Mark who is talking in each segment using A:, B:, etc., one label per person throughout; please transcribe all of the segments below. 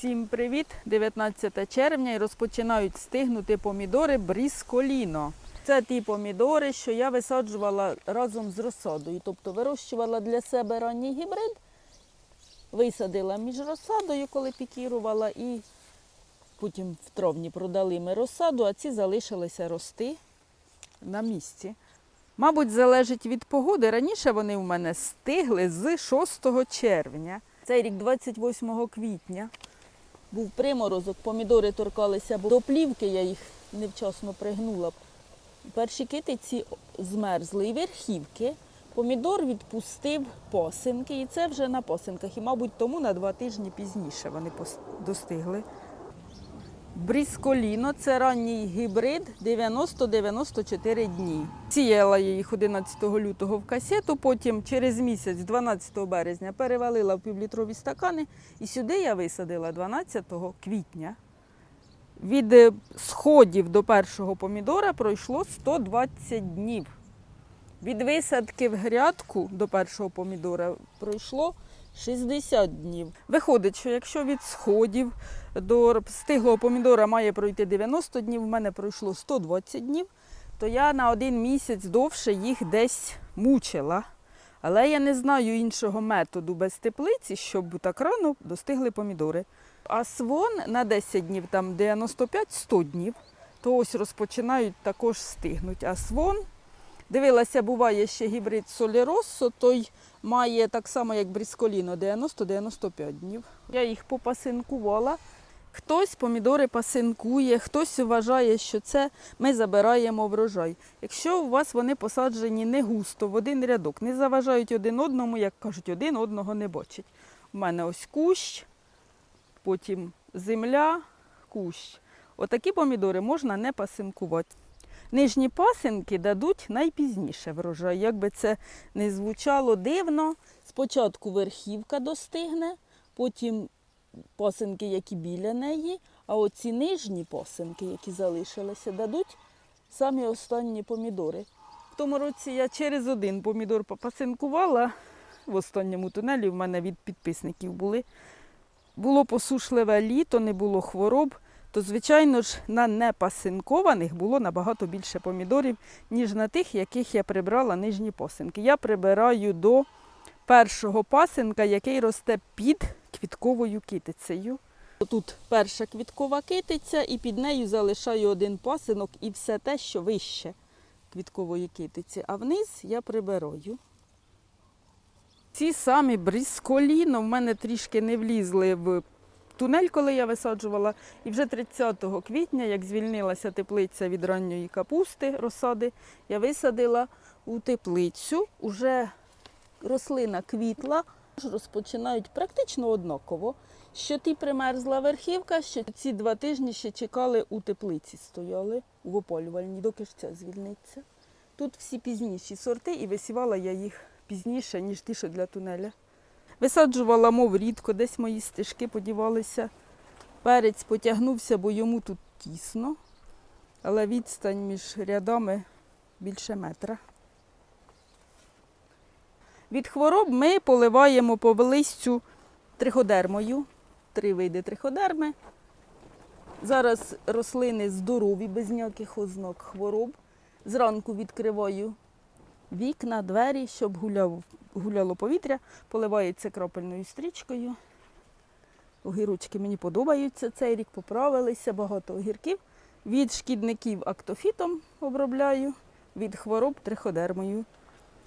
A: Всім привіт! 19 червня і розпочинають стигнути помідори брісколіно. Це ті помідори, що я висаджувала разом з розсадою. Тобто вирощувала для себе ранній гібрид, висадила між розсадою, коли пікірувала, і потім в травні продали ми розсаду, а ці залишилися рости на місці. Мабуть, залежить від погоди. Раніше вони в мене стигли з 6 червня. Цей рік 28 квітня. Був приморозок, помідори торкалися, бо до плівки я їх невчасно пригнула. Перші китиці змерзли і верхівки. Помідор відпустив посинки, і це вже на посинках. І, мабуть, тому на два тижні пізніше вони достигли. Брісколіно це ранній гібрид 90-94 дні. Сіяла я їх 11 лютого в касету, потім через місяць, 12 березня, перевалила в півлітрові стакани, і сюди я висадила 12 квітня. Від е, сходів до першого помідора пройшло 120 днів. Від висадки в грядку до першого помідора пройшло 60 днів. Виходить, що якщо від сходів до стиглого помідора має пройти 90 днів, в мене пройшло 120 днів, то я на один місяць довше їх десь мучила. Але я не знаю іншого методу без теплиці, щоб так рано достигли помідори. А свон на 10 днів, там 95-100 днів, то ось розпочинають також стигнуть. А свон, дивилася, буває ще гібрид Соліроссо, той має так само, як брісколіно, 90-95 днів. Я їх попасинкувала. Хтось помідори пасинкує, хтось вважає, що це ми забираємо врожай. Якщо у вас вони посаджені не густо, в один рядок, не заважають один одному, як кажуть, один одного не бачать. У мене ось кущ, потім земля, кущ. Отакі помідори можна не пасинкувати. Нижні пасинки дадуть найпізніше врожай. Як би це не звучало дивно, спочатку верхівка достигне, потім пасинки, які біля неї, а оці нижні пасинки, які залишилися, дадуть самі останні помідори. В тому році я через один помідор попасинкувала. В останньому тунелі в мене від підписників були. Було посушливе літо, не було хвороб, то, звичайно ж, на непасинкованих було набагато більше помідорів, ніж на тих, яких я прибрала нижні посинки. Я прибираю до першого пасинка, який росте під квітковою китицею. Тут перша квіткова китиця, і під нею залишаю один пасинок і все те, що вище квіткової китиці. А вниз я прибираю. Ці самі брісколіно в мене трішки не влізли в тунель, коли я висаджувала. І вже 30 квітня, як звільнилася теплиця від ранньої капусти розсади, я висадила у теплицю. Уже рослина квітла, розпочинають практично однаково. Що ті примерзла верхівка, що ці два тижні ще чекали у теплиці, стояли в опалювальні, доки ж ця звільниться. Тут всі пізніші сорти, і висівала я їх пізніше, ніж ті, що для тунеля. Висаджувала, мов рідко, десь мої стежки подівалися. Перець потягнувся, бо йому тут тісно, але відстань між рядами більше метра. Від хвороб ми поливаємо по листю триходермою, три види триходерми. Зараз рослини здорові, без ніяких ознак хвороб. Зранку відкриваю вікна, двері, щоб гуляв, гуляло повітря, поливається крапельною стрічкою. Огірочки мені подобаються цей рік, поправилися, багато огірків. Від шкідників актофітом обробляю, від хвороб триходермою.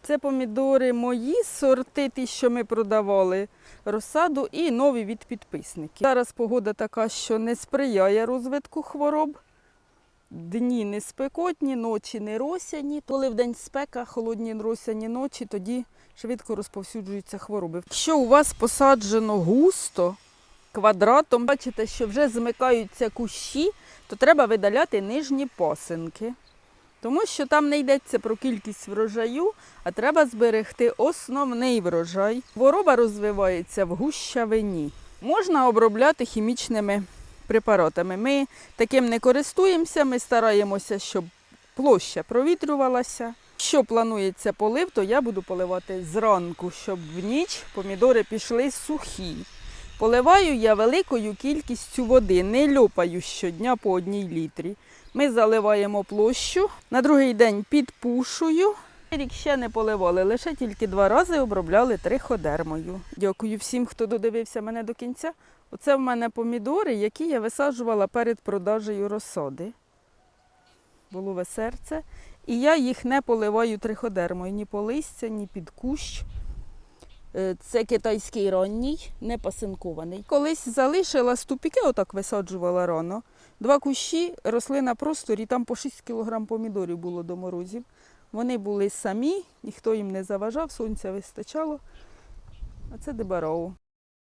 A: Це помідори мої сорти, ті, що ми продавали розсаду, і нові від підписників. Зараз погода така, що не сприяє розвитку хвороб. Дні не спекотні, ночі не росяні. Коли в день спека, холодні росяні ночі, тоді швидко розповсюджуються хвороби. Якщо у вас посаджено густо, квадратом, бачите, що вже змикаються кущі, то треба видаляти нижні пасинки. Тому що там не йдеться про кількість врожаю, а треба зберегти основний врожай. Хвороба розвивається в гущавині. Можна обробляти хімічними препаратами. Ми таким не користуємося, ми стараємося, щоб площа провітрювалася. Якщо планується полив, то я буду поливати зранку, щоб в ніч помідори пішли сухі. Поливаю я великою кількістю води, не льопаю щодня по одній літрі. Ми заливаємо площу, на другий день підпушую. Рік ще не поливали, лише тільки два рази обробляли триходермою. Дякую всім, хто додивився мене до кінця. Оце в мене помідори, які я висаджувала перед продажею розсади. Було серце. І я їх не поливаю триходермою ні по листя, ні під кущ. Е, Це китайський ранній, не пасинкований. Колись залишила ступіки, отак висаджувала рано. Два кущі росли на просторі, там по 6 кг помідорів було до морозів. Вони були самі, ніхто їм не заважав, сонця вистачало. А це дебароу.